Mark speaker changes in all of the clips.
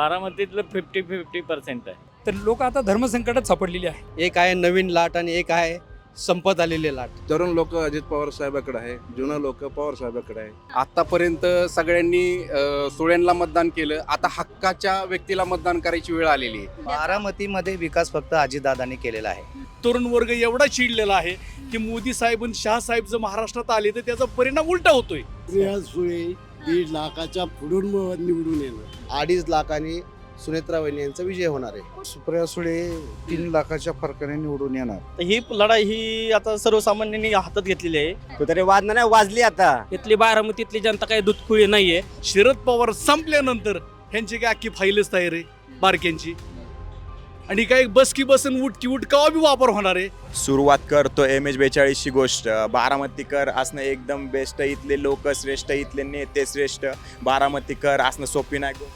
Speaker 1: बारामतीतलं fifty fifty percent आहे.
Speaker 2: तर लोक आता धर्मसंकटात सापडलेली आहे
Speaker 3: एक आहे नवीन लाट आणि एक आहे संपत आलेली लाट.
Speaker 4: तरुण लोक अजित पवार साहेबाकडे आहे जुना लोक पवार साहेबाकडे आहे.
Speaker 5: आतापर्यंत सगळ्यांनी सुळ्यांना मतदान केलं आता हक्काच्या व्यक्तीला मतदान करायची वेळ आलेली आहे.
Speaker 6: बारामतीमध्ये विकास फक्त अजितदादांनी केलेला आहे.
Speaker 7: तरुण वर्ग एवढा चिडलेला आहे की मोदी साहेब आणि शाह साहेब जर महाराष्ट्रात आले तर त्याचा परिणाम उलटा होतोय.
Speaker 8: प्रिया सुळे दीड लाखाच्या पुढून निवडून येणार.
Speaker 3: अडीच लाखांनी सुनेत्रा वहिनी यांचा विजय होणार आहे.
Speaker 6: सुप्रिया सुळे तीन लाखाच्या फरकाने निवडून येणार.
Speaker 9: तर ही लढाई ही आता सर्वसामान्यांनी हातात घेतलेली आहे.
Speaker 3: तरी वाजणार नाही वाजली आता.
Speaker 9: इथली बारामतीतली जनता काही दुधखुळी नाहीये.
Speaker 7: शरद पवार संपल्यानंतर ह्यांची काय अख्खी फाईलच तयार आहे बारक्यांची. आणि काय बस की बसन उठ की उठ कवा बी वापर होणार आहे?
Speaker 10: सुरुवात करतो एम एच बेचाळीसची गोष्ट. बारामतीकर असणं एकदम बेस्ट इथले लोक श्रेष्ठ इथले नेते श्रेष्ठ. बारामतीकर असणं सोपी नाही.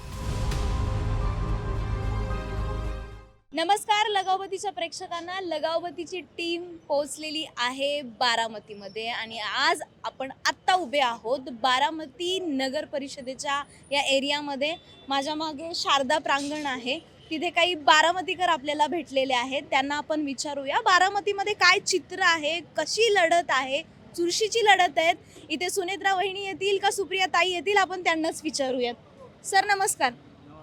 Speaker 11: नमस्कार लगावतीच्या प्रेक्षकांना. लगावतीची टीम पोहोचलेली आहे बारामतीमध्ये आणि आज आपण आत्ता उभे आहोत बारामती नगर परिषदेच्या या एरियामध्ये माझ्या मागे शारदा प्रांगण आहे. तिथे काही बारामतीकर आपल्याला भेटलेले आहेत. त्यांना आपण विचारूया. बारामतीमध्ये काय चित्र आहे? कशी लढत आहे? चुरशीची लढत आहेत. इथे सुनेत्रा वहिनी येतील का सुप्रिया ताई येतील? आपण त्यांनाच विचारूयात. सर नमस्कार.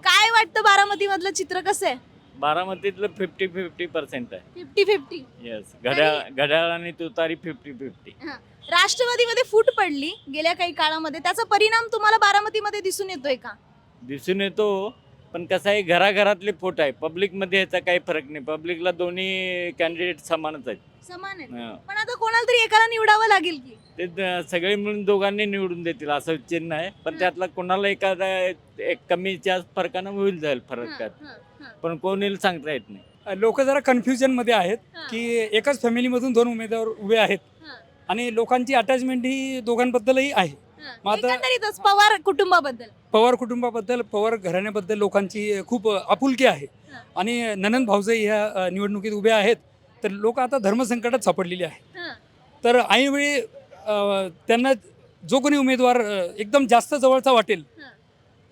Speaker 11: काय वाटतं बारामतीमधलं चित्र कसं आहे?
Speaker 1: बारामतीतलं फिफ्टी फिफ्टी पर्सेंट आहे.
Speaker 11: फिफ्टी फिफ्टी
Speaker 1: येस घड्याळ घड्याळ आणि तुतारी फिफ्टी फिफ्टी
Speaker 11: राष्ट्रवादीमध्ये फूट पडली गेल्या काही काळामध्ये. त्याचा परिणाम तुम्हाला बारामतीमध्ये दिसून येतोय का?
Speaker 1: दिसून येतो. पण कसं आहे घराघरातले फोट आहे. पब्लिकमध्ये ह्याचा काही फरक नाही. पब्लिकला दोन्ही कॅन्डिडेट समानच आहेत.
Speaker 11: समान आहे
Speaker 1: हं.
Speaker 11: पण आता कोणाला तरी एकाला निवडावं लागेल की?
Speaker 1: ते द- सगळे मिळून दोघांनी निवडून देतील असं चिन्ह आहे. पण. त्यातला कोणाला एखादा एक कमीच्या फरकानं होईल जाईल फरक
Speaker 11: हं,
Speaker 1: त्यात.
Speaker 11: हं, हं,
Speaker 1: पण कोणी सांगता येत नाही.
Speaker 2: लोक जरा कन्फ्युजनमध्ये आहेत
Speaker 11: हं,
Speaker 2: की एकाच फॅमिलीमधून दोन उमेदवार उभे आहेत.
Speaker 11: हं,
Speaker 2: आणि लोकांची अटॅचमेंट ही दोघांबद्दलही आहे. मग आता-
Speaker 11: एकंदरीतच पवार कुटुंबाबद्दल.
Speaker 2: पवार कुटुंबाबद्दल पवार घराण्याबद्दल लोकांची खूप आपुलकी आहे. आणि ननंद भाऊजाई ह्या निवडणुकीत उभे आहेत तर लोक आता धर्मसंकटात सापडलेली आहे तर ऐनवेळी त्यांना जो कोणी उमेदवार एकदम जास्त जवळचा वाटेल.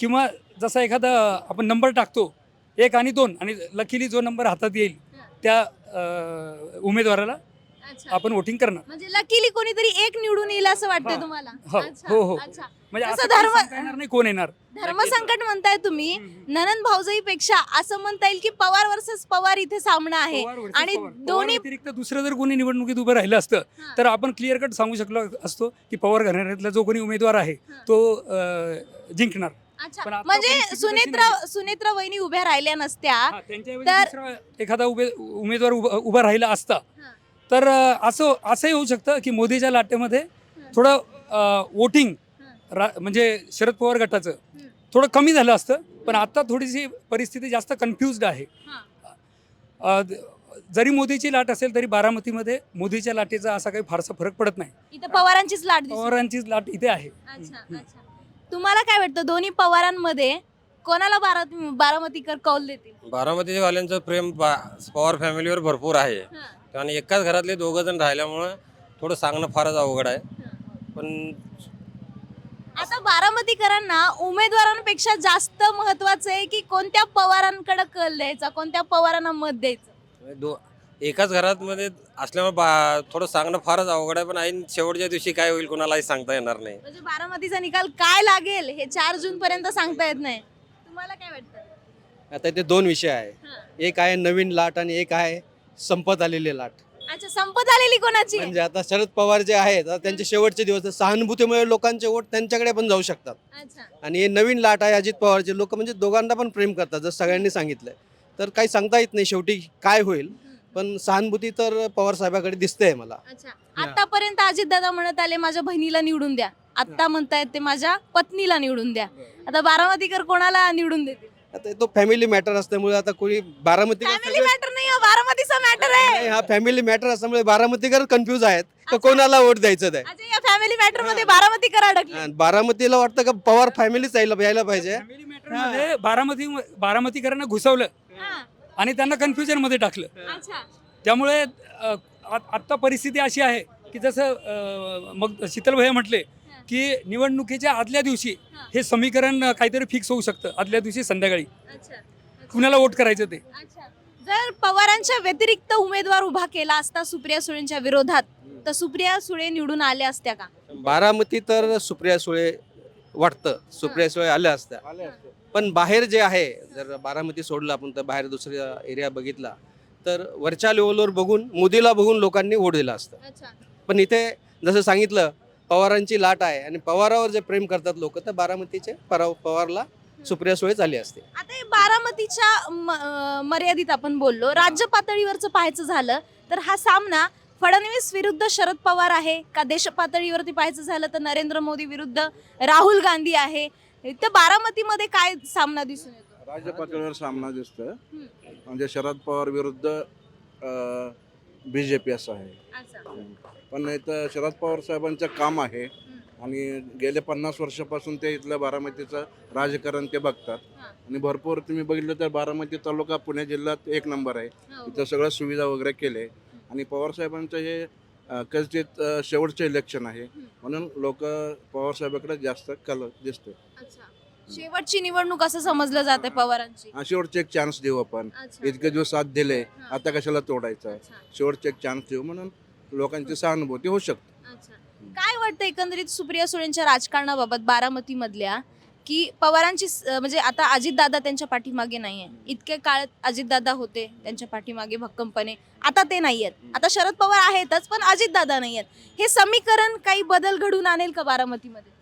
Speaker 2: किंवा जसा एखादा आपण नंबर टाकतो एक आणि दोन आणि लकीली जो नंबर हातात येईल. त्या उमेदवाराला. आपण वोटिंग करणार
Speaker 11: म्हणजे लकीली कोणीतरी एक निवडून येईल असं वाटतंय
Speaker 2: हा.
Speaker 11: तुम्हाला
Speaker 2: हो, हो, हो.
Speaker 11: अच्छा.
Speaker 2: म्हणजे असं
Speaker 11: धर्म-
Speaker 2: सांगता येणार नाही कोण येणार
Speaker 11: धर्मसंकट म्हणताय तुम्ही ननंद भाऊजाईपेक्षा असं म्हणता येईल की पवार वर्सेस पवार इथे सामना आहे
Speaker 2: पवार versus
Speaker 11: आणि
Speaker 2: पवार. पवार
Speaker 11: दोन्ही-
Speaker 2: व्यतिरिक्त दुसरं जर कोणी निवडणुकीत उभं राहिलं असतं
Speaker 11: हां.
Speaker 2: तर आपण क्लिअर कट सांगू शकलो असतो की पवार घराण्यातला जो कोणी उमेदवार आहे
Speaker 11: हां.
Speaker 2: तो अं, जिंकणार
Speaker 11: अच्छा
Speaker 2: पण आता
Speaker 11: म्हणजे
Speaker 2: परिस्थिती तशी
Speaker 11: सुनेत्रा. सुनेत्रा वहिनी उभ्या राहिल्या नसत्या
Speaker 2: हां, त्यांच्याऐवजी
Speaker 11: तर-
Speaker 2: दुसरा एखादा उभे उमेदवार उभा उभा राहिला असता
Speaker 11: हां.
Speaker 2: तर अं, असं असंही होऊ शकतं की मोदीच्या लाटेमध्ये थोडं वोटिंग म्हणजे शरद पवार गटाचं. थोडं कमी झालं असतं पण आता थोडीशी परिस्थिती जास्त कन्फ्युज्ड आहे.
Speaker 11: हां.
Speaker 2: अं, जरी मोदीची लाट असेल तरी बारामतीमध्ये मोदीच्या लाटेचा असा काही फारसा फरक पडत नाही.
Speaker 11: इथं पवारांचीच लाट दिसते.
Speaker 2: पवारांचीच लाट इथे आहे.
Speaker 11: अच्छा अच्छा. तुम्हाला काय वाटतं दोन्ही पवारांमध्ये कोणाला बारा बारामतीकर कौल देतील?
Speaker 6: बारामती वाल्यांचं प्रेम पवार फॅमिलीवर भरपूर आहे. आणि एकाच घरातले दोघं जण राहिल्यामुळं थोडं सांगणं फारच अवघड आहे. पण
Speaker 11: आता बारामतीकरांना उमेदवारांपेक्षा जास्त महत्वाचं आहे की कोणत्या पवारांकडे कल द्यायचा कोणत्या पवारांना मत द्यायचं?
Speaker 6: दो एकाच घरात मध्ये असल्यामुळे बा थोडं सांगणं फारच अवघड आहे पण ऐन शेवटच्या दिवशी काय होईल कोणालाही सांगता येणार नाही.
Speaker 11: म्हणजे बारामतीचा निकाल काय लागेल हे चार जून पर्यंत सांगता येत नाही. तुम्हाला काय वाटतं?
Speaker 3: आता इथे दोन विषय आहे. एक आहे नवीन लाट आणि एक आहे संपत आलेली लाट.
Speaker 11: अच्छा संपत आलेली कोणाची? आहे?
Speaker 3: म्हणजे आता शरद पवार जे आहेत आता त्यांचे शेवटचे दिवस आहेत. सहानुभूतीमुळे लोकांचे वोट त्यांच्याकडे पण जाऊ शकतात.
Speaker 11: अच्छा.
Speaker 3: आणि हे नवीन लाट आहे अजित पवारचे लोक म्हणजे दोघांना पण प्रेम करतात जसं सगळ्यांनी सांगितलंय. तर काही सांगता येत नाही शेवटी काय होईल पण सहानुभूती तर पवार साहेबाकडे दिसते मला.
Speaker 11: अच्छा. आतापर्यंत अजितदादा म्हणत आले माझ्या बहिणीला निवडून द्या. आता म्हणतायत ते माझ्या पत्नीला निवडून द्या. आता बारामतीकर कोणाला निवडून देतील?
Speaker 3: आता तो फॅमिली मॅटर असल्यामुळे आता कोणी बारामती
Speaker 11: फॅमिली मॅटर नाही हा बारामतीचा मॅटर आहे.
Speaker 3: हा फॅमिली मॅटर असल्यामुळे बारामतीकर कन्फ्यूज आहेत. तर कोणाला वोट द्यायचं ते?
Speaker 11: या फॅमिली मॅटरमध्ये बारामतीकर अडकले.
Speaker 3: आणि बारामतीला वाटतं का पवार फॅमिलीच यायला यायला पाहिजे?
Speaker 2: फॅमिली मॅटरमध्ये बारामती बारामतीकरांना घुसवलं.
Speaker 11: हा,
Speaker 2: आणि त्यांना कन्फ्युजनमध्ये टाकलं.
Speaker 11: अच्छा.
Speaker 2: त्यामुळे अ, आ- आत्ता परिस्थिती अशी आहे की जसं अ, मग शीतल भैया म्हटले की निवडणुकीच्या आदल्या दिवशी
Speaker 11: हा.
Speaker 2: समीकरण काहीतरी फिक्स होऊ शकतं आदल्या दिवशी संध्याकाळी.
Speaker 11: अच्छा.
Speaker 2: कुणाला वोट करायचं ते?
Speaker 11: अच्छा. जर पवारांच्या व्यतिरिक्त उमेदवार उभा केला असता सुप्रिया सुळेंच्या विरोधात तर सुप्रिया सुळे निवडून आल्या असत्या का?
Speaker 3: बारामती तर सुप्रिया सुळे वाटतं. सुप्रिया सुळे आल्या असत्या. पण बाहेर जे आहे जर बारामती सोडलं आपण तर बाहेर दुसरा एरिया बघितला तर वरच्या लेवलवर बघून मोदीला बघून लोकांनी वोट दिलं असतं.
Speaker 11: अच्छा.
Speaker 3: पण इथे जसं सांगितलं पवारांची लाट आहे आणि पवारावर जे प्रेम करतात लोक तर बारामतीचे पराव पवारला सुप्रिया सुळे झाली असते.
Speaker 11: आता हे बारामतीच्या म- मर्यादित आपण बोललो. राज्य पातळीवरचं पाहायचं झालं तर हा सामना फडणवीस विरुद्ध शरद पवार आहे का देश पातळीवरती पाहायचं झालं तर नरेंद्र मोदी विरुद्ध राहुल गांधी आहे? तर बारामतीमध्ये काय सामना दिसून येतो?
Speaker 4: राज्य पातळीवर सामना दिसतोय. म्हणजे शरद पवार विरुद्ध बी जे पी असं. आहे. पण इथं शरद पवार साहेबांचं काम आहे. आणि गेले पन्नास वर्षापासून ते इथलं बारामतीचं राजकारण ते बघतात. आणि भरपूर तुम्ही बघितलं तर बारामती तालुका पुणे जिल्ह्यात एक नंबर आहे.
Speaker 11: हो.
Speaker 4: इथं सगळं सुविधा वगैरे केले. आणि पवार साहेबांचं हे कदाचित शेवटचं इलेक्शन आहे. म्हणून लोक पवार साहेबाकडे जास्त कल दिसतो.
Speaker 11: शेवटची निवडणूक असं समजलं जाते पवारांची.
Speaker 4: हा शेवटचे एक चान्स देऊ आपण. इतके दिवस साथ दिले. आता कशाला तोडायचं. शेवटचे एक चान्स देऊ म्हणून लोकांची सहानुभूती होऊ शकते.
Speaker 11: अच्छा. काय वाटतं एकंदरीत सुप्रिया सुळेंच्या राजकारणाबाबत बारामती मधल्या की पवारांची स- म्हणजे आता अजितदादा त्यांच्या पाठीमागे नाहीये. इतके काळ अजितदादा होते त्यांच्या पाठीमागे भक्कमपणे. आता ते नाहीयेत. आता शरद पवार आहेतच पण अजितदादा नाहीयेत. हे समीकरण काही बदल घडून आणेल का बारामतीमध्ये?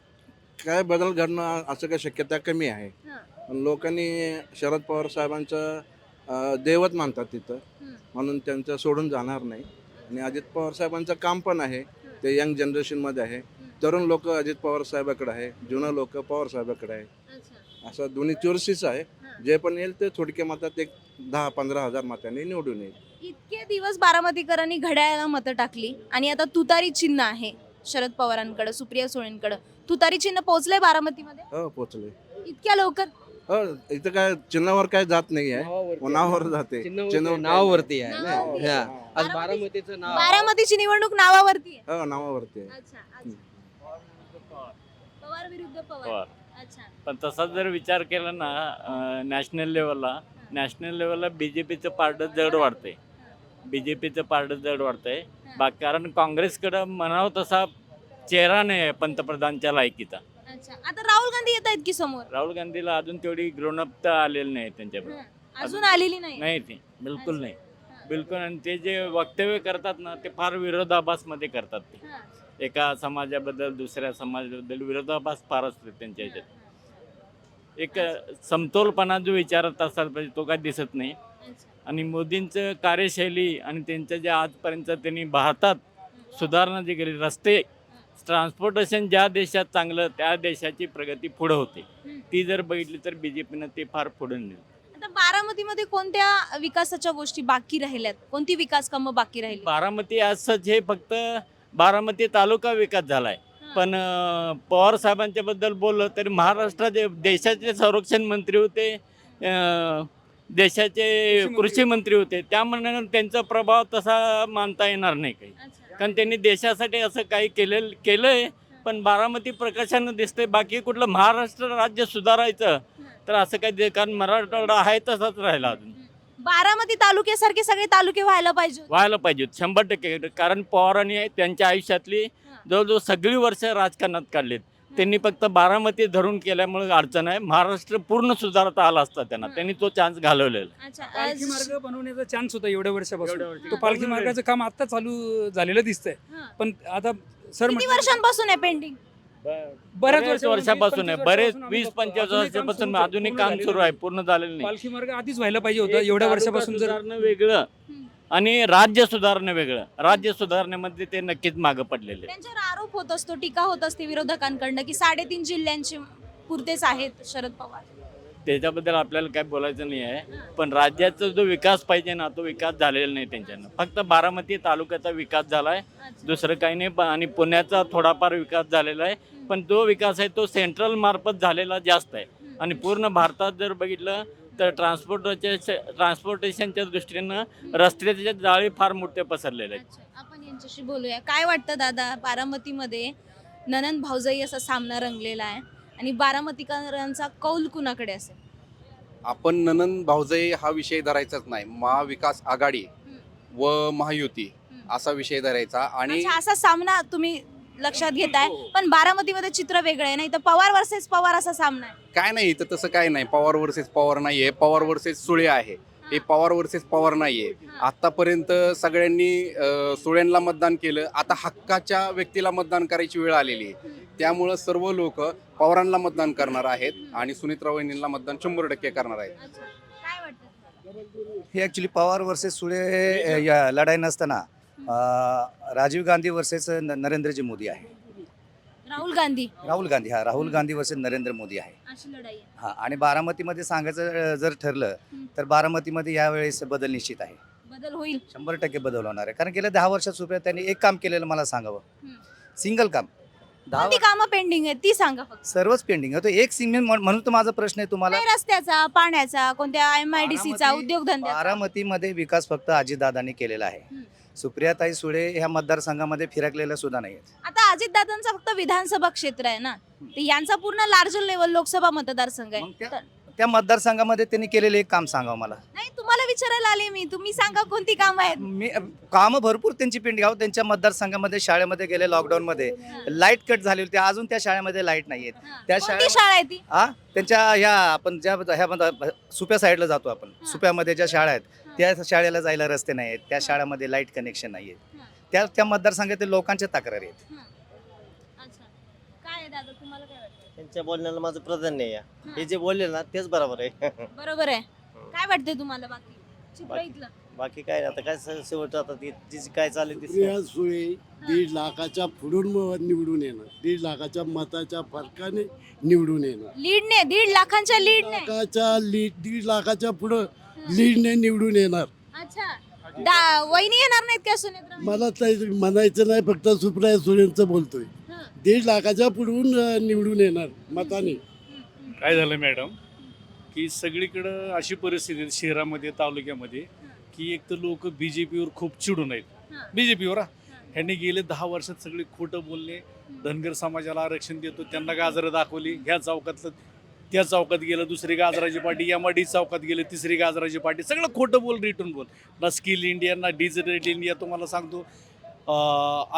Speaker 4: काय बदल घडणं असं काही शक्यता कमी आहे.
Speaker 11: हा.
Speaker 4: पण लोकांनी शरद पवार साहेबांचं अं, दैवत मानतात तिथं.
Speaker 11: हम्म.
Speaker 4: म्हणून त्यांचं सोडून जाणार नाही. आणि अजित पवार साहेबांचं काम पण आहे. ते यंग जनरेशनमध्ये आहे. तरुण लोक अजित पवार साहेबाकडे आहे. जुनं लोक पवार साहेबाकडे आहे. असं दोन्ही चोरशीच आहे. जे पण येईल ते थोडक्या मतात एक दहा पंधरा हजार मतांनी निवडून येईल.
Speaker 11: इतके दिवस बारामतीकरांनी घड्याळाला मतं टाकली आणि आता तुतारी चिन्ह आहे शरद पवारांकडे सुप्रिया सुळेंकडे. तुतारी चिन्ह पोहोचलंय बारामतीमध्ये?
Speaker 4: हो पोचले
Speaker 11: इतक्या लवकर?
Speaker 4: हो इथं काय चिन्हावर काय जात नाही आहे. नावावर जाते?
Speaker 3: नावावरती आहे. ना. हा. आज
Speaker 11: बारामती-
Speaker 3: बारामतीचं नाव.
Speaker 11: बारामतीची निवडणूक नावावरती आहे.
Speaker 4: हो नावावरती आहे.
Speaker 11: अच्छा अच्छा. पवार विरुद्ध पवार.
Speaker 1: पवार.
Speaker 11: अच्छा.
Speaker 1: पण तसा जर विचार केला ना नॅशनल लेवलला नॅशनल लेवलला बी जे पीचं पारडं जड वाढतंय. बी जे पीचं पारडं जड वाढतंय. बा कारण काँग्रेसकडं म्हणावं तसा चेहरा नाही आहे पंतप्रधानच्या लायकीचा.
Speaker 11: अच्छा. आता राहुल गांधी येत आहेत की समोर?
Speaker 1: राहुल गांधीला अजून तेवढी ग्रोनअपता आलेली नाही त्यांच्याकडे
Speaker 11: हं. अजून आलेली नाही.
Speaker 1: नाही ते. बिलकुल नाही. बिलकुल आणि ते जे वक्तव्य करतात ना ते फार विरोधाभासमध्ये करतात ते.
Speaker 11: हं.
Speaker 1: एका समाजाबद्दल दुसऱ्या समाजाबद्दल विरोधाभास फार असते त्यांच्या ह्याच्यात एक समतोलपणा जो विचारत असाल पाहिजे तो काय दिसत नाही.
Speaker 11: अच्छा.
Speaker 1: आणि मोदींचं कार्यशैली आणि त्यांचं जे आजपर्यंत त्यांनी भारतात सुधारणा जी केली रस्ते ट्रान्सपोर्टेशन ज्या देशात चांगलं त्या देशाची प्रगती पुढं होते. ती जर बघितली तर बी जे पीनं ते फार पुढे नेलं.
Speaker 11: आता बारामतीमध्ये कोणत्या विकासाच्या गोष्टी बाकी राहिल्यात? कोणती विकास कामं बाकी राहिली?
Speaker 1: बारामती आज सच हे फक्त बारामती तालुका विकास झालाय.
Speaker 11: हं.
Speaker 1: पण अं, पवार साहेबांच्या बद्दल बोललं तरी महाराष्ट्राचे देशाचे संरक्षण मंत्री होते अं, देशाचे
Speaker 2: कृषी
Speaker 1: कृषी मंत्री होते. त्यामुळे त्यांचा प्रभाव तसा मानता येणार नाही काही.
Speaker 11: अच्छा.
Speaker 1: कारण त्यांनी देशासाठी असं काही केलेलं केलंय पण बारामती प्रकाशानं दिसतंय. बाकी कुठलं महाराष्ट्र राज्य सुधारायचं तर असं काही कारण मराठवाडा आहे तसाच राहिला अजून.
Speaker 11: बारामती तालुक्यासारखे सगळे तालुके व्हायला पाहिजे.
Speaker 1: व्हायला पाहिजेत शंभर टक्के. कारण पवारांनी त्यांच्या आयुष्यातली जवळजवळ सगळी वर्ष राजकारणात काढलीत. त्यांनी फक्त बारामती धरून केल्यामुळे अडचण आहे महाराष्ट्र पूर्ण सुधारता आला असता त्यांना. त्यांनी तो चान्स घालवलेला आहे.
Speaker 11: अच्छा
Speaker 2: पालखी
Speaker 11: अं,
Speaker 2: मार्ग बनवण्याचा चान्स होता एवढ्या वर्षापासून. तो पालखी मार्गाचं काम आता चालू झालेलं दिसतंय
Speaker 11: हं.
Speaker 2: पण आता सर
Speaker 11: किती वर्षांपासून आहे पेंडिंग
Speaker 1: बऱ्याच
Speaker 2: वर्ष-
Speaker 1: वर्षापासून आहे
Speaker 2: वीस-
Speaker 1: बरेच
Speaker 2: पंचवीस
Speaker 1: वीस पंचवीस
Speaker 2: अजूनही काम
Speaker 1: वर्षापासून
Speaker 2: सुरू-
Speaker 1: अजूनही
Speaker 2: पूर्ण
Speaker 1: काम
Speaker 2: झालेलं
Speaker 1: सुरू आहे. पूर्ण झालेलं नाही
Speaker 2: पालखी मार्ग आधीच व्हायला पाहिजे होता
Speaker 1: एक
Speaker 2: एवढ्या
Speaker 1: तालुका
Speaker 2: वर्षापासून जर
Speaker 1: सुधारणं वेगळं आणि राज्य सुधारणं वेगळं. राज्य सुधारण्यामध्ये ते नक्कीच मागं पडलेले आहेत.
Speaker 11: त्यांच्यावर आरोप होत असतो टीका होत असते विरोधकांकडनं की साडेतीन जिल्ह्यांचे पुरतेच आहेत शरद पवार.
Speaker 1: त्याच्याबद्दल आपल्याला काय बोलायचं नाही आहे. पण राज्याचा जो विकास पाहिजे ना तो विकास झालेला नाही त्यांच्यानं. फक्त बारामती तालुक्याचा विकास झाला आहे दुसरं काही नाही आणि पुण्याचा थोडाफार विकास झालेला आहे. पण तो विकास आहे तो सेंट्रल मार्फत झालेला जास्त आहे. आणि पूर्ण भारतात जर बघितलं तर ट्रान्सपोर्टच्या ट्रान्सपोर्टेशनच्या दृष्टीनं रस्त्याचे जाळे फार मोठे पसरलेले आहेत.
Speaker 11: अच्छा, आपण यांच्याशी बोलूया. काय वाटतं दादा बारामतीमध्ये ननंद भाऊजाई असा सामना रंगलेला आहे आणि बारामतीकरांचा कौल कुणाकडे असेल?
Speaker 5: आपण ननंद भाऊजाई हा विषय धरायचाच नाही. महाविकास आघाडी व महायुती असा विषय धरायचा आणि
Speaker 11: अच्छा असा सामना तुम्ही लक्षात घेताय पण बारामतीमध्ये चित्र वेगळं आहे. नाही तर पवार वर्सेस पवार असा सामना आहे.
Speaker 5: काय नाही तर तसं काय नाही. पवार वर्सेस पवार नाहीये. पवार वर्सेस सुळे आहे. हे पवार वर्सेस पवार नाहीये. आतापर्यंत सगळ्यांनी अं, सुळ्यांना मतदान केलं. आता हक्काच्या व्यक्तीला मतदान करायची वेळ आलेली आहे. त्यामुळं सर्व लोक पवारांना मतदान करणार आहेत आणि सुनीत्रा वहिनींना मतदान शंभर टक्के करणार आहेत.
Speaker 11: काय वाटतं
Speaker 12: हे ॲक्च्युली पवार वर्सेस सुळे हे या लढाई नसताना राजीव गांधी वर्सेस नरेंद्रजी मोदी आहे.
Speaker 11: राहुल गांधी.
Speaker 12: राहुल गांधी हा राहुल गांधी वर्सेस नरेंद्र मोदी आहे.
Speaker 11: अशी लढाई आहे.
Speaker 12: हा आणि बारामतीमध्ये सांगायचं जर ठरलं तर बारामतीमध्ये यावेळेस बदल निश्चित आहे.
Speaker 11: बदल होईल.
Speaker 12: शंभर टक्के बदल होणार आहे. कारण गेल्या दहा वर्षात सुप्रिया त्यांनी एक काम केलेलं मला सांगावं.
Speaker 11: हम्म.
Speaker 12: सिंगल काम. दहा
Speaker 11: कामं पेंडिंग आहे ती सांगा फक्त.
Speaker 12: सर्वच पेंडिंग आहे. तो एक सिंगल म्हणून तर माझा प्रश्न आहे तुम्हाला.
Speaker 11: नाही रस्त्याचा पाण्याचा कोणत्या एम आय डी सीचा
Speaker 12: बारामती-
Speaker 11: उद्योगधंद्याचा.
Speaker 12: बारामतीमध्ये विकास फक्त अजितदादांनी केलेला आहे.
Speaker 11: हम्म.
Speaker 12: सुप्रियाताई सुळे ह्या मतदारसंघामध्ये फिरकलेल्या सुद्धा नाही आहेत
Speaker 11: आता अजितदादांचा फक्त विधानसभा क्षेत्र आहे ना? तर यांचा पूर्ण लार्जर लेवल लोकसभा मतदारसंघ
Speaker 12: मग
Speaker 11: आहे
Speaker 12: त्या-
Speaker 11: तर-
Speaker 12: त्या मतदारसंघामध्ये त्यांनी केलेलं एक काम सांगावं मला.
Speaker 11: नाही तुम्हाला विचारायला आले मी. तुम्ही सांगा कोणती कामं आहेत?
Speaker 12: मी कामं भरपूर त्यांची पेंडिंग आहोत त्यांच्या मतदारसंघामध्ये शाळेमध्ये गेले लॉकडाऊनमध्ये लाइट कट झाली होती. अजून त्या शाळेमध्ये लाइट नाही आहेत त्या
Speaker 11: कोणती
Speaker 12: शाळा
Speaker 11: शाळा आहे ती?
Speaker 12: हा त्यांच्या ह्या आपण ज्या ह्या सुप्या साईडला जातो आपण. सुप्यामध्ये ज्या शाळा आहेत त्या शाळेला जायला रस्ते नाही आहेत त्या शाळेमध्ये लाइट कनेक्शन नाही आहेत त्या त्या मतदारसंघातील लोकांच्या तक्रारी आहेत.
Speaker 11: अच्छा. काय आहे दादा तुम्हाला काय वाटतं?
Speaker 9: त्यांच्या बोलण्याला माझं प्राधान्य आहे हे. जे बोलले ना तेच बरोबर आहे.
Speaker 11: बरोबर आहे. काय वाटतंय तुम्हाला बाकी? चित्र
Speaker 9: बाकी-
Speaker 11: इथलं.
Speaker 9: बाकी काय नाही आता काय स- शेवट आता ती जी जी काय चालेल ती
Speaker 8: सुप्रिया सुळे दीड लाखाच्या पुढून म- निवडून येणार. दीड लाखाच्या मताच्या फरकाने निवडून येणार.
Speaker 11: लीडने दीड लाखांच्या लीडने.
Speaker 8: लाखाच्या लीड दीड लाखाच्या पुढं लीडने निवडून येणार.
Speaker 11: अच्छा. दा वहिनी येणार नाहीत का सुनेत्रा?
Speaker 8: मला तर म्हणायचं नाही फक्त सुप्रिया सुळेंचं बोलतोय.
Speaker 11: हं.
Speaker 8: दीड लाखाच्या पुढून अं, निवडून येणार मताने.
Speaker 7: काय झालं मॅडम? की सगळीकडं अशी परिस्थिती आहे शहरामध्ये तालुक्यामध्ये की एक तर लोक बी जे पीवर खूप चिडून आहेत.
Speaker 11: हां.
Speaker 7: बी जे पीवर ह्यांनी गेले दहा वर्षात सगळे खोटं बोलले. धनगर समाजाला आरक्षण देतो त्यांना गाजरं दाखवली ह्या चौकातलं त्या चौकात गेलं दुसरी गाजराची पार्टी एम डी चौकात गेलं तिसरी गाजराची पार्टी. सगळं खोटं बोल रिटर्न बोल. ना स्किल इंडिया ना डिजिटल इंडिया तुम्हाला सांगतो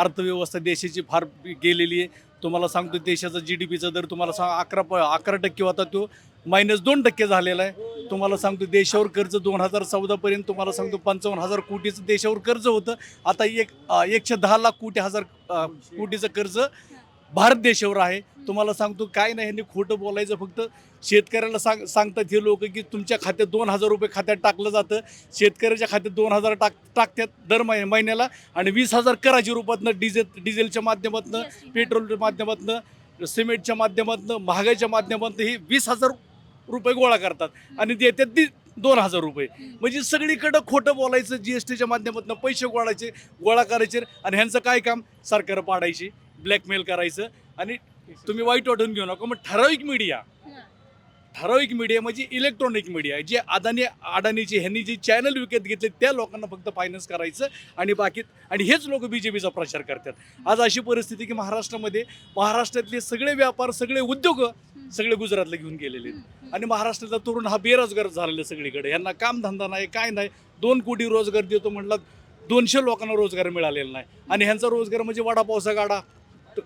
Speaker 7: अर्थव्यवस्था देशाची फार गेलेली आहे. तुम्हाला सांगतो देशाचा जी डी पीचा दर तुम्हाला सांग अकरा प अकरा टक्के होता तो मायनस दोन टक्के झालेला आहे. तुम्हाला सांगतो देशावर कर्ज दोन हजार चौदापर्यंत तुम्हाला सांगतो पंचावन्न हजार कोटीचं देशावर कर्ज होतं. आता एक एकशे दहा लाख कोटी हजार कोटीचं कर्ज भारत देशावर आहे. तुम्हाला सांगतो काय नाही ह्यांनी खोटं बोलायचं फक्त. शेतकऱ्याला सांग सांगतात हे लोक की तुमच्या खात्यात दोन हजार रुपये खात्यात टाकलं जातं. शेतकऱ्याच्या खात्यात दोन हजार टाक टाकतात दर मै महिन्याला आणि वीस हजार कराची रूपातनं डिझेल डिझेलच्या माध्यमातून पेट्रोलच्या माध्यमातून सिमेंटच्या माध्यमातून महागाईच्या माध्यमातून हे वीस हजार रुपये गोळा करतात आणि देतात ती दोन हजार रुपये. म्हणजे सगळीकडं खोटं बोलायचं जी एस टीच्या माध्यमातून पैसे गोळायचे गोळा करायचे आणि ह्यांचं काय काम? सरकार पाडायची. ब्लॅकमेल करायचं आणि तुम्ही वाईट वाटून घेऊ नका. मग ठराविक मीडिया ठराविक मीडिया म्हणजे इलेक्ट्रॉनिक मीडिया आहे जे अदानी अडानीचे ह्यांनी जे चॅनल विकत घेतले त्या लोकांना फक्त फायनान्स करायचं आणि बाकी आणि हेच लोक बी जे पीचा प्रचार करतात. आज अशी परिस्थिती की महाराष्ट्रामध्ये महाराष्ट्रातले सगळे व्यापार सगळे उद्योग सगळे गुजरातला घेऊन गेलेले आहेत. आणि महाराष्ट्राचा तरुण हा बेरोजगार झालेला आहे सगळीकडे. यांना कामधंदा नाही काय नाही. दोन कोटी रोजगार देतो म्हटलं दोनशे लोकांना रोजगार मिळालेला नाही. आणि ह्यांचा रोजगार म्हणजे वडापावसा गाडा.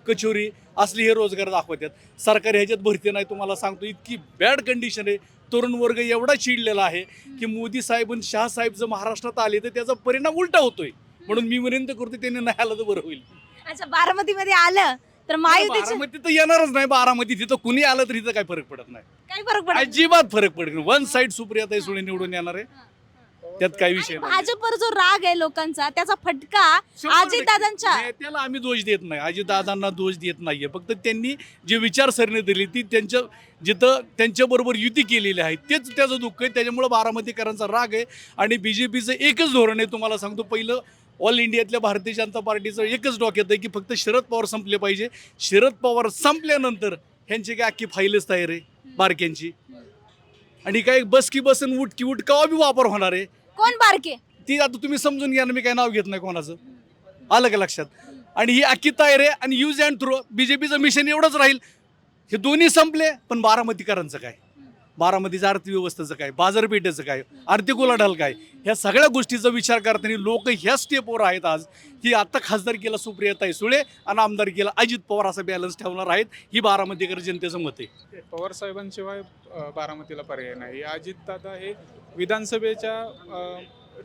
Speaker 7: कचोरी असली हे रोजगार दाखवतात. सरकार ह्याच्यात भरती नाही तुम्हाला सांगतो इतकी बॅड कंडिशन आहे. तरुण वर्ग एवढा चिडलेला आहे की मोदी साहेब आणि शाह साहेब जर महाराष्ट्रात आले तर त्याचा परिणाम उलटा होतोय. म्हणून मी विनंती करतो त्यांनी नाही आलं तर बरं होईल.
Speaker 11: अच्छा बारामतीमध्ये आलं तर
Speaker 7: बारामती तर येणारच नाही. बारामती तिथं कुणी आलं तर इथं काय फरक पडत नाही.
Speaker 11: काही फरक पडत
Speaker 7: अजिबात फरक पडत नाही. वन साईड सुप्रियाताई सुळे निवडून येणार आहे. त्यात काही विषय नाही.
Speaker 11: भाजपवर जो राग आहे लोकांचा त्याचा फटका अजित दादांच्या
Speaker 7: त्याला आम्ही दोष देत नाही. अजितदादांना दोष देत नाहीये. फक्त त्यांनी जे विचारसरणी दिली ती त्यांच्या जिथं त्यांच्याबरोबर युती केलेली आहे तेच त्याचं दुःख आहे. त्याच्यामुळं बारामतीकरांचा राग आहे. आणि बी जे पीचं एकच धोरण आहे तुम्हाला सांगतो. पहिलं ऑल इंडियातल्या भारतीय जनता पार्टीचं एकच डोक्यात आहे की फक्त शरद पवार संपले पाहिजे. शरद पवार संपल्यानंतर ह्यांची काय अख्खी फाईलच तयार आहे बारक्यांची. आणि काय बस की बस आणि उठ की उठ केव्हा बी वापर होणार आहे.
Speaker 11: कोण बारके?
Speaker 7: ती आता तुम्ही समजून घ्या ना मी काय नाव घेत नाही कोणाचं. आलं का लक्षात? आणि ही अख्खी तायरे आणि use and throw B J mission एवढंच राहील. हे दोन्ही संपले पण बारामतीकरांचं काय? बारामतीचं अर्थव्यवस्थेचं काय बाजारपेठेचं काय आर्थिक उलाढाल काय ह्या सगळ्या गोष्टीचा विचार करताना लोक ह्या स्टेपवर आहेत आज. की आता खासदारकीला सुप्रियाताई सुळे आणि आमदारकीला अजित पवार असा बॅलन्स ठेवणार आहेत ही बारामतीकर जनतेचं मत आहे.
Speaker 13: पवार साहेबांशिवाय बारामतीला पर्याय नाही. अजित दादा हे विधानसभेच्या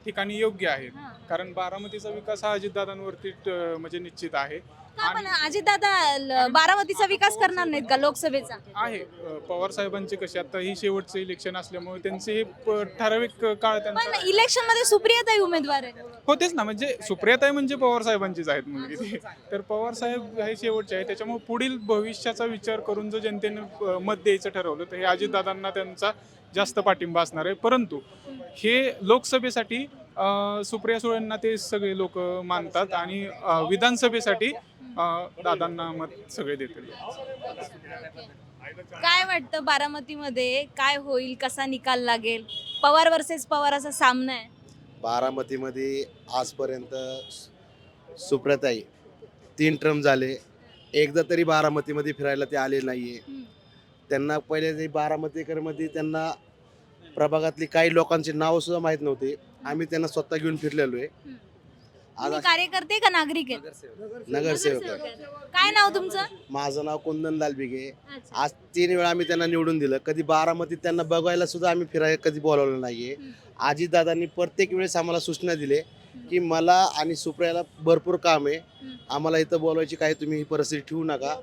Speaker 13: ठिकाणी योग्य आहेत कारण बारामतीचा विकास हा अजितदादांवरती ट- म्हणजे निश्चित आहे.
Speaker 11: का पण अजितदादा बारामतीचा विकास करणार नाहीत का लोकसभेचा?
Speaker 13: आहे. अ, पवार साहेबांचे कसे आता ही शेवटचं इलेक्शन असल्यामुळे त्यांचे हे प- ठराविक काळ
Speaker 11: पण इलेक्शनमध्ये सुप्रियाताई उमेदवार आहे
Speaker 13: होतेच ना. म्हणजे सुप्रियाताई म्हणजे पवार साहेबांचीच आहेत मुलगी ती. तर पवार साहेब हे शेवटचे आहे त्याच्यामुळे पुढील भविष्याचा विचार करून जो जनतेने अ, मत द्यायचं ठरवलं तर हे अजितदादांना त्यांचा जास्त पाठिंबा असणार आहे. परंतु हे लोकसभेसाठी सुप्रिया सुळेंना ते सगळे लोक मानतात आणि विधानसभेसाठी दादांना मत सगळे देतील.
Speaker 11: काय वाटतं बारामतीमध्ये? काय होईल? कसा निकाल लागेल? पवार वर्सेस पवार असा सामना आहे.
Speaker 14: बारामतीमध्ये आजपर्यंत सुप्रताई तीन ट्रम झाले. एकदा तरी बारामतीमध्ये फिरायला ते आले नाही आहे त्यांना पहिले ते बारामतीकरमध्ये त्यांना प्रभागातली काही लोकांची नावं सुद्धा माहीत नव्हते. आम्ही त्यांना स्वतः घेऊन फिरलेलो आहे. आज
Speaker 11: तुम्ही कार्यकर्ते का नागरिक आहेत?
Speaker 14: नगरसेवक. आहे.
Speaker 11: काय नाव तुमचं?
Speaker 14: माझं नाव कुंदन लालबिगे
Speaker 11: अच्छा.
Speaker 14: आज तीन वेळा आम्ही त्यांना निवडून दिलं. कधी बारामतीत त्यांना बघायला सुद्धा आम्ही फिरायला कधी बोलावलं नाहीये. आजीदादांनी प्रत्येक वेळेस आम्हाला सूचना दिले की मला आणि सुप्रियाला भरपूर काम आहे. आम्हाला इथं बोलवायची काही तुम्ही ही परिस्थिती ठेवू नका.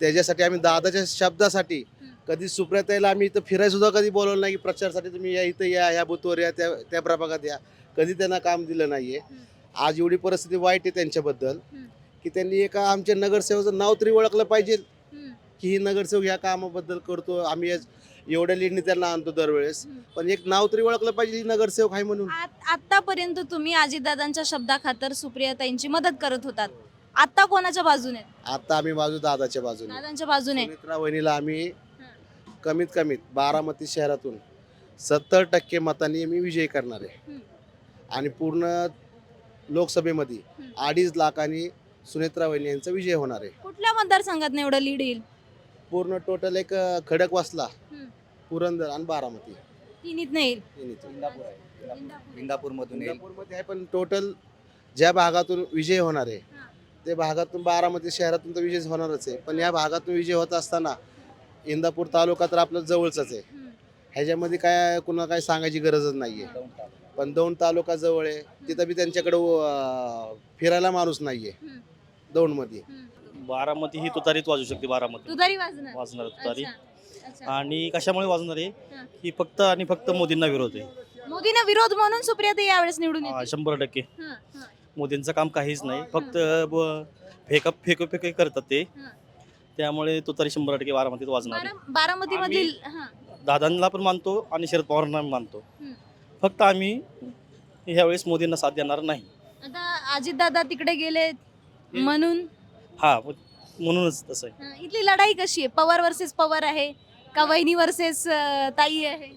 Speaker 14: त्याच्यासाठी आम्ही दादाच्या शब्दासाठी कधी सुप्रियाताईला आम्ही इथं फिरायला सुद्धा कधी बोलवलं नाही की प्रचारासाठी तुम्ही या इथं या ह्या बुथवर या त्या त्या प्रभागात या. कधी त्यांना काम दिलं नाहीये. आज एवढी परिस्थिती वाईट आहे त्यांच्याबद्दल की त्यांनी एका आमच्या नगरसेवकाचं नाव तरी ओळखलं पाहिजे. की ही नगरसेवक ह्या कामाबद्दल करतो आम्ही एवढ्या लीडनी त्यांना आणतो दरवेळेस. पण एक नाव तरी ओळखलं पाहिजे ही नगरसेवक आहे म्हणून.
Speaker 11: आत- आतापर्यंत तुम्ही अजितदादांच्या शब्दाखातर सुप्रियाताईंची मदत करत होतात. आता कोणाच्या बाजूने?
Speaker 14: आता आम्ही बाजू दादाच्या बाजूने.
Speaker 11: दादांच्या बाजूने.
Speaker 14: सुमित्रा वहिनीला आम्ही कमीत कमीत बारामती शहरातून सत्तर टक्के मतांनी आम्ही विजयी करणार आहे. आणि पूर्ण लोकसभेमध्ये अडीच लाखांनी सुनेत्रा वहिनी यांचा विजय होणार आहे.
Speaker 11: कुठल्या मतदारसंघात एवढं लीड येईल?
Speaker 14: पूर्ण टोटल एक अं, खडकवासला
Speaker 11: हम्म.
Speaker 14: पुरंदर आणि बारामती.
Speaker 11: तिन्हीत नाही
Speaker 14: इंदापूरमध्ये आहे पण टोटल ज्या भागातून विजय होणार आहे ते भागातून बारामती शहरातून तर विजय होणारच आहे. पण या भागातून विजय होत असताना इंदापूर तालुका तर आपलं जवळचाच आहे. ह्याच्यामध्ये काय कुणाला काय सांगायची गरजच नाही आहे पण दौंड तालुका जवळ आहे. तिथं बी त्यांच्याकडे फिरायला माणूस नाही आहे दौंडमध्ये.
Speaker 9: बारामती ही तुतारीत वाजू शकते बारामती.
Speaker 11: तुतारी वाजणार.
Speaker 9: वाजणार तुतारी. आणि कशामुळे वाजणार आहे?
Speaker 11: हा.
Speaker 9: की फक्त आणि फक्त मोदींना विरोध आहे.
Speaker 11: मोदींना विरोध म्हणून सुप्रियाताई यावेळेस निवडून
Speaker 9: शंभर टक्के. मोदींचं काम काहीच नाही. फक्त फेक फेक फेक करतात ते. त्यामुळे तुतारी शंभर टक्के बारामतीत वाजणार
Speaker 11: बारा- बारामती मधील हा.
Speaker 9: दादांना पण मानतो आणि शरद पवारांना पण मानतो.
Speaker 11: हम्म.
Speaker 9: फक्त आम्ही ह्यावेळेस मोदींना साथ देणार नाही.
Speaker 11: आता अजितदादा तिकडे गेले म्हणून?
Speaker 9: हा म्हणूनच तसं आहे.
Speaker 11: हा, इथली लढाई कशी आहे? पवार वर्सेस पवार आहे का वहिनी वर्सेस ताई आहे?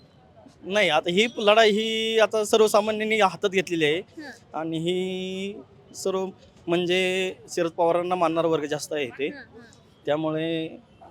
Speaker 9: नाही आता ही लढाई ही आता सर्वसामान्यांनी हातात घेतलेली आहे.
Speaker 11: हा.
Speaker 9: आणि ही सर्व म्हणजे शरद पवारांना मानणारा वर्ग जास्त आहे ते
Speaker 11: हा, हा.
Speaker 9: त्यामुळे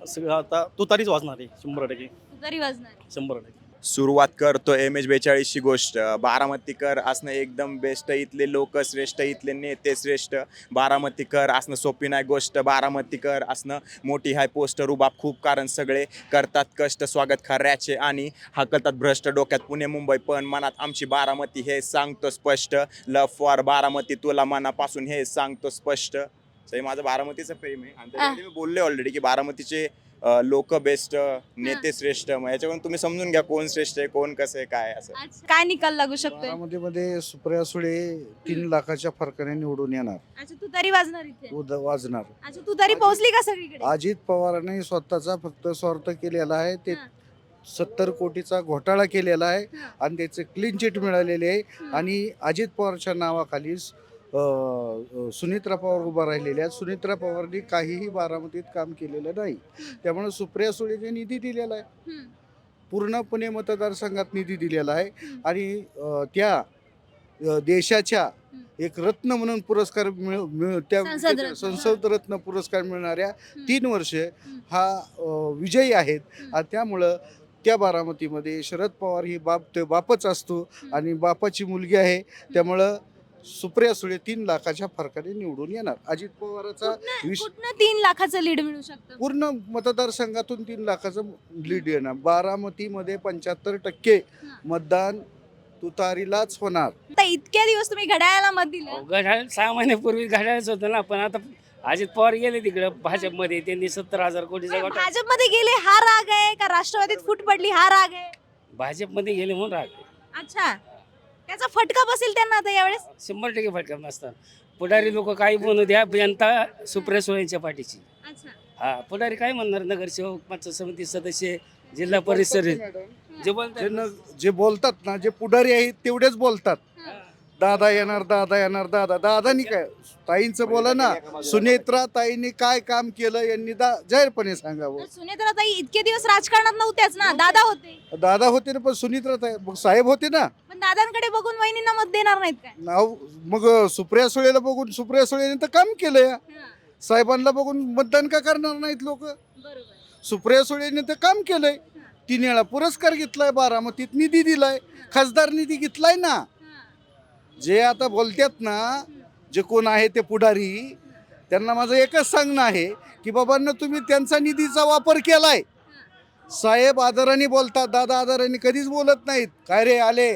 Speaker 9: सगळं आता तुतारीच वाजणार आहे शंभर टक्के.
Speaker 11: तुतारी वाजणार
Speaker 9: शंभर टक्के.
Speaker 10: सुरुवात करतो एम एच बेचाळीसची गोष्ट. बारामतीकर असणं एकदम बेस्ट इथले लोक श्रेष्ठ इथले नेते श्रेष्ठ. बारामतीकर असणं सोपी नाही गोष्ट. बारामतीकर असणं मोठी हाय पोस्ट रुबाब खूप कारण सगळे करतात कष्ट स्वागत खऱ्याचे आणि हाकलतात भ्रष्ट डोक्यात. पुणे मुंबई पण मनात आमची बारामती हे सांगतो स्पष्ट. लव फॉर बारामती तुला मनापासून हे सांगतो स्पष्ट. हे माझं बारामतीचं प्रेम आहे. आणि त्याच्यामध्ये मी बोलले ऑलरेडी की बारामतीचे लोक बेस्ट नेते श्रेष्ठ. मग याच्यावरून तुम्ही समजून घ्या कोण श्रेष्ठ आहे कोण कसं आहे काय असं.
Speaker 11: अच्छा. काय निकाल लागू शकतोय?
Speaker 15: बारामतीमध्ये सुप्रिया सुळे तीन लाखाच्या फरकाने निवडून येणार.
Speaker 11: अच्छा तुतारी वाजणार इथे?
Speaker 15: उद वाजणार.
Speaker 11: अच्छा तुतारी पोहोचली का सगळीकडे?
Speaker 15: अजित पवारांनी स्वतःचा फक्त स्वार्थ केलेला आहे. ते
Speaker 11: हा.
Speaker 15: सत्तर कोटीचा घोटाळा केलेला आहे.
Speaker 11: हा.
Speaker 15: आणि त्याचे क्लीन चिट मिळालेले आहे. आणि अजित पवारच्या नावाखाली सुनित्रा पवार उभा राहिलेल्या आहेत. सुनित्रा पवारनी काहीही बारामतीत काम केलेलं नाही. त्यामुळे सुप्रिया सुळेने निधी दिलेला आहे. पूर्णपणे मतदारसंघात निधी दिलेला आहे. आणि त्या देशाच्या एक रत्न म्हणून पुरस्कार मिळ मिळ- त्या
Speaker 11: संसद रत्न,
Speaker 15: पुरस्कार मिळणाऱ्या तीन वर्षे हा विजयी आहेत. आणि त्यामुळं त्या बारामतीमध्ये शरद पवार ही बाप ते बापच असतो आणि बापाची मुलगी आहे. त्यामुळं सुप्रिया सुळे तीन लाखाच्या फरकाने निवडून येणार. अजित पवाराचा विश
Speaker 11: कुठनं तीन लाखाचं लीड मिळू शकतं?
Speaker 15: पूर्ण मतदारसंघातून तीन लाखाचं लीड येणार. बारामतीमध्ये पंच्याहत्तर टक्के मतदान तुतारीलाच होणार.
Speaker 11: आता इतक्या दिवस तुम्ही घड्याळाला मत दिलं.
Speaker 16: घड्याळ सहा महिन्यापूर्वी घड्याळच होतं ना पण आता अजित पवार गेले तिकडं भाजपमध्ये त्यांनी सत्तर हजार कोटीचा घोटाळा
Speaker 11: भाजपमध्ये गेले हा राग आहे का? राष्ट्रवादीत फूट पडली हा राग आहे?
Speaker 16: भाजपमध्ये गेले म्हणून राग
Speaker 11: अच्छा. त्याचा फटका बसेल त्यांना आता यावेळेस?
Speaker 16: शंभर टक्के फटका नसतात पुढारी लोक काही म्हणू द्या जनता सुप्रिया सुळेंच्या पाठीची
Speaker 11: अच्छा.
Speaker 16: हा पुढारी काय म्हणणार? नगरसेवक पंचायत समिती सदस्य जिल्हा परिषद. जे बोलतात.
Speaker 15: जे बोलतात ना जे पुढारी आहेत तेवढेच बोलतात. दादा येणार दादा येणार दादा. दादानी काय ताईंचं बोला ना. सुनेत्रा ताईंनी काय काम केलं यांनी दा जाहीरपणे सांगावं.
Speaker 11: सुनेत्रा ताई इतके दिवस राजकारणात नव्हत्याच ना. दादा होते.
Speaker 15: दादा होते ना पण सुनित्रा ताई मग साहेब होते ना.
Speaker 11: पण दादांकडे बघून वहिनींना मत देणार नाहीत काय?
Speaker 15: नाव मग सुप्रिया सुळेला बघून सुप्रिया सुळेने तर काम केलं या साहेबांना बघून मतदान का करणार नाहीत लोक? सुप्रिया सुळेने तर काम केलंय. तीन वेळा पुरस्कार घेतलाय बारामतीत निधी दिलाय. खासदार निधी घेतलाय ना. जे आता बोलतात ना जे कोण आहे ते पुढारी त्यांना माझं एकच सांगणं आहे की बाबांना तुम्ही त्यांचा निधीचा वापर केलाय. साहेब आदराने बोलतात दादा आदराने कधीच बोलत नाहीत. काय रे आले?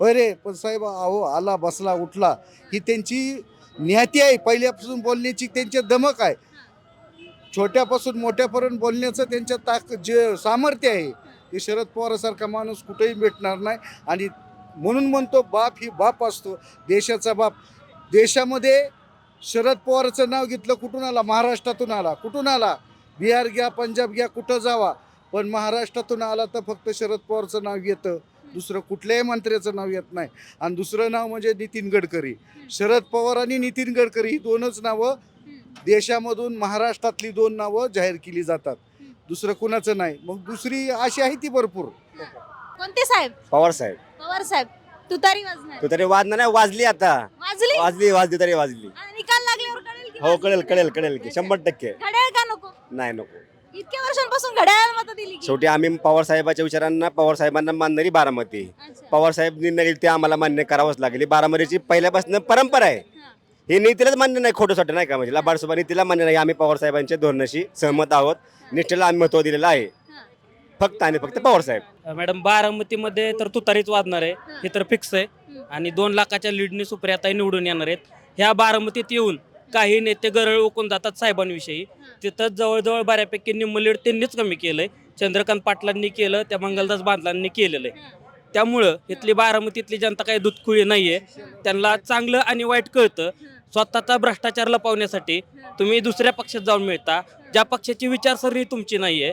Speaker 15: होय रे पण साहेब अहो आला बसला उठला. ही त्यांची न्याती आहे. पहिल्यापासून बोलण्याची त्यांची दमक आहे. छोट्यापासून मोठ्यापर्यंत बोलण्याचं त्यांच्या ताक जे सामर्थ्य आहे ते शरद पवारासारखा माणूस कुठेही भेटणार नाही. आणि म्हणून म्हणतो बाप ही बाप असतो देशाचा बाप. देशामध्ये शरद पवारचं नाव घेतलं कुठून आला? महाराष्ट्रातून आला. कुठून आला? बिहार घ्या पंजाब घ्या कुठं जावा. पण महाराष्ट्रातून आला तर फक्त शरद पवारचं नाव येतं. दुसरं कुठल्याही मंत्र्याचं नाव येत नाही. आणि दुसरं नाव म्हणजे नितीन गडकरी. शरद पवार आणि नितीन गडकरी ही दोनच नावं देशामधून महाराष्ट्रातली दोन नावं जाहीर केली जातात. दुसरं कुणाचं नाही. मग दुसरी अशी आहे ती भरपूर.
Speaker 11: कोणते साहेब?
Speaker 17: पवार साहेब.
Speaker 11: पवार साहेब तुतारी वाजणार.
Speaker 17: तू तरी वाजणार नाही वाजली आता.
Speaker 11: वाजली?
Speaker 17: वाजली वाजली तरी वाजली.
Speaker 11: निकाल लागल्यावर कळेल की
Speaker 17: हो कळेल कळेल कळेल की. शंभर टक्के.
Speaker 11: घड्याळ का नको?
Speaker 17: नाही नको.
Speaker 11: इतक्या वर्षांपासून घड्याळ मत दिली की?
Speaker 17: शेवटी आम्ही पवार साहेबाच्या विचारांना पवार साहेबांना मानणारी बारामती. पवार साहेब निर्णय घेईल ते आम्हाला मान्य करावंच लागेल. ही बारामतीची पहिल्यापासून परंपरा आहे. हे. नीतीलाच मान्य नाही खोटं सोटं नाही का? म्हणजे लाभार्थी नीतीला मान्य नाही. आम्ही पवार साहेबांच्या धोरणाशी सहमत आहोत. निष्ठेला आम्ही महत्त्व दिलेलं आहे. फक्त आणि फक्त पवार साहेब.
Speaker 16: मॅडम बारामतीमध्ये तर तुतारीच वाजणार आहे. हे तर फिक्स आहे. आणि दोन लाखाच्या लीडने सुप्रियाताई निवडून येणार आहेत. ह्या बारामतीत येऊन काही नेते गरळ ओकून जातात साहेबांविषयी. तिथं जवळजवळ बऱ्यापैकी निम्म लीड त्यांनीच कमी केलंय. चंद्रकांत पाटलांनी केलं त्या मंगलदास बांधलांनी केलेलं आहे. त्यामुळं इथली बारामतीतली जनता काही दुधखुळी नाहीये. त्यांना चांगलं आणि वाईट कळतं. स्वतःचा भ्रष्टाचार लपवण्यासाठी तुम्ही दुसऱ्या पक्षात जाऊन मिळता. ज्या पक्षाची विचारसरणी तुमची नाहीये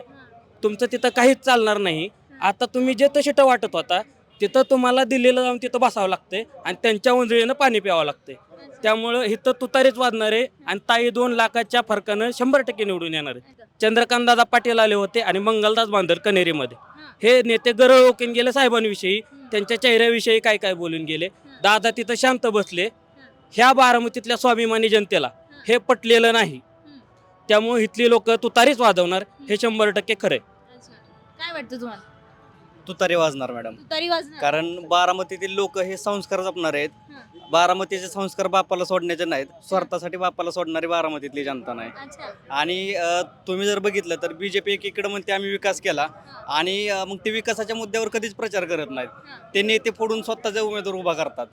Speaker 16: तुमचं तिथं काहीच चालणार नाही. आता तुम्ही जे तशीट वाटत होता तिथं तुम्हाला दिल्लीला जाऊन तिथं बसावं लागते आणि त्यांच्या उंजळीनं पाणी प्यावं लागते त्यामुळं इथं तुतारीच वाजणार आहे आणि ताई दोन लाखाच्या फरकानं शंभर टक्के निवडून येणार आहे चंद्रकांत दादा पाटील आले होते आणि मंगलदास बांधर कनेरीमध्ये. हे नेते गरळ ओकेन गेले साहेबांविषयी त्यांच्या चेहऱ्याविषयी काय काय बोलून गेले. दादा तिथं शांत बसले. ह्या बारामतीतल्या स्वाभिमानी जनतेला हे पटलेलं नाही. त्यामुळे इथली लोक तुतारीच वाजवणार हे शंभर टक्के खरं आहे
Speaker 11: वाटतं तुम्हाला?
Speaker 12: तुतारी वाजणार मॅडम.
Speaker 11: तुतारी वाजणार?
Speaker 12: कारण बारामतीतील लोक हे संस्कार जपणार आहेत. बारामतीचे संस्कार बापाला सोडण्याचे नाहीत. स्वार्थासाठी बापाला सोडणारी बारामतीतली जनता नाही.
Speaker 11: अच्छा.
Speaker 12: आणि अ, तुम्ही जर बघितलं तर बी जे पी एकीकडे म्हणते आम्ही विकास केला. आणि अ, मग ते विकासाच्या मुद्द्यावर कधीच प्रचार करत नाहीत. ते नेते फोडून स्वतःचे उमेदवार उभा करतात.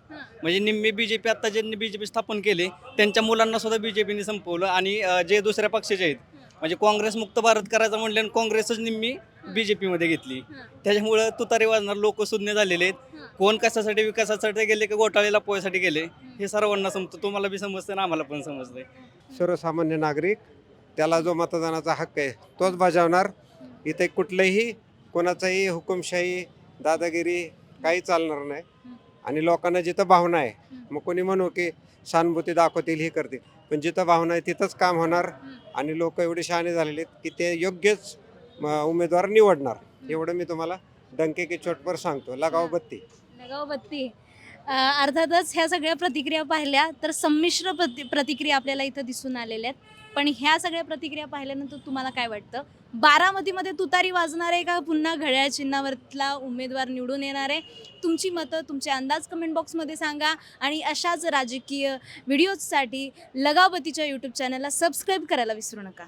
Speaker 12: म्हणजे निम्मे बी जे पी आत्ता ज्यांनी बी जे पी स्थापन केले त्यांच्या मुलांना सुद्धा बी जे पीने संपवलं. आणि अ, जे दुसऱ्या पक्षाचे आहेत म्हणजे काँग्रेस मुक्त भारत करायचं म्हटल्यानं काँग्रेसच निम्मी बी जे पीमध्ये घेतली त्याच्यामुळं तुतारी वाजणार लोक शून्य झालेले आहेत. कोण कशासाठी विकासासाठी गेले की घोटाळेला पोहायसाठी गेले? हे सर्वांना समजतं. तुम्हाला बी समजतं ना आम्हाला पण समजतंय.
Speaker 18: सर्वसामान्य नागरिक त्याला जो मतदानाचा हक्क आहे तोच बजावणार. इथे कुठलंही कोणाचाही हुकुमशाही दादागिरी काही चालणार नाही. आणि लोकांना जिथं भावना आहे मग कोणी म्हणू की सहानुभूती दाखवतील हे करतील. पण जिथं भावना आहे तिथंच काम होणार आणि लोक एवढे शहाणे झालेले आहेत की ते योग्यच म, उमेदवार निवडणार. एवढं मी तुम्हाला डंके की चोटपर सांगतो. लगाव बत्ती.
Speaker 11: लगाव बत्ती. अर्थातच ह्या सगळ्या प्रतिक्रिया पाहिल्या तर संमिश्र प्रति प्रतिक्रिया आपल्याला इथं दिसून आलेल्या आहेत. पण ह्या सगळ्या प्रतिक्रिया पाहिल्यानंतर तुम्हाला काय वाटतं? बारामतीमध्ये तुतारी वाजणार आहे का? पुन्हा घड्याळ चिन्हावरला उमेदवार निवडून येणार आहे? तुमची मतं तुमचे अंदाज कमेंट बॉक्समध्ये सांगा. आणि अशाच राजकीय व्हिडिओजसाठी लगावतीच्या यूट्यूब चॅनलला सबस्क्राईब करायला विसरू नका.